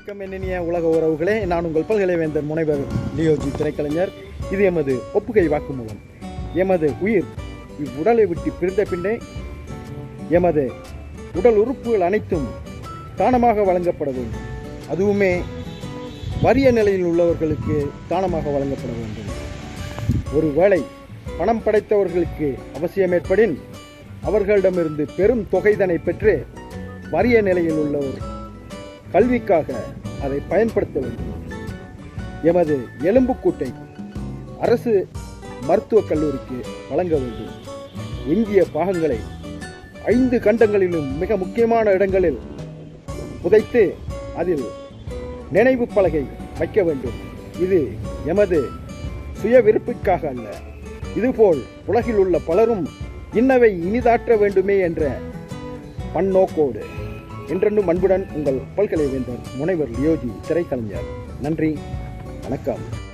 வணக்கம் என்னிய உலக உறவுகளே. நான் உங்கள் பல்கலைவேந்தர் முனைவர் லியோஜி திரைக்கலைஞர் இது எமது ஒப்புகை வாக்குமூலம். எமது உயிர் இவ்வுடலை விட்டு பிரிந்த பின்னே எமது உடல் உறுப்புகள் அனைத்தும் தானமாக வழங்கப்பட வேண்டும். அதுவுமே வறிய நிலையில் உள்ளவர்களுக்கு தானமாக வழங்கப்பட வேண்டும். ஒருவேளை பணம் படைத்தவர்களுக்கு அவசியம் ஏற்படின் அவர்களிடமிருந்து பெரும் தொகைதனை பெற்று வறிய நிலையில் உள்ளவர் கல்விக்காக அதை பயன்படுத்த வேண்டும். எமது எலும்புக்கூட்டை அரசு மருத்துவக் கல்லூரிக்கு வழங்க வேண்டும். எஞ்சிய பாகங்களை ஐந்து கண்டங்களிலும் மிக முக்கியமான இடங்களில் புதைத்து அதில் நினைவு பலகை வைக்க வேண்டும். இது எமது சுய விருப்பிற்காக அல்ல. இதுபோல் உலகில் உள்ள பலரும் இன்னவை இனிதாற்ற வேண்டுமே என்ற பன்னோக்கோடு என்றென்றும் அன்புடன் உங்கள் பல்கலைவேந்தர் முனைவர் லியோஜி திரைக்கலைஞர். நன்றி. வணக்கம்.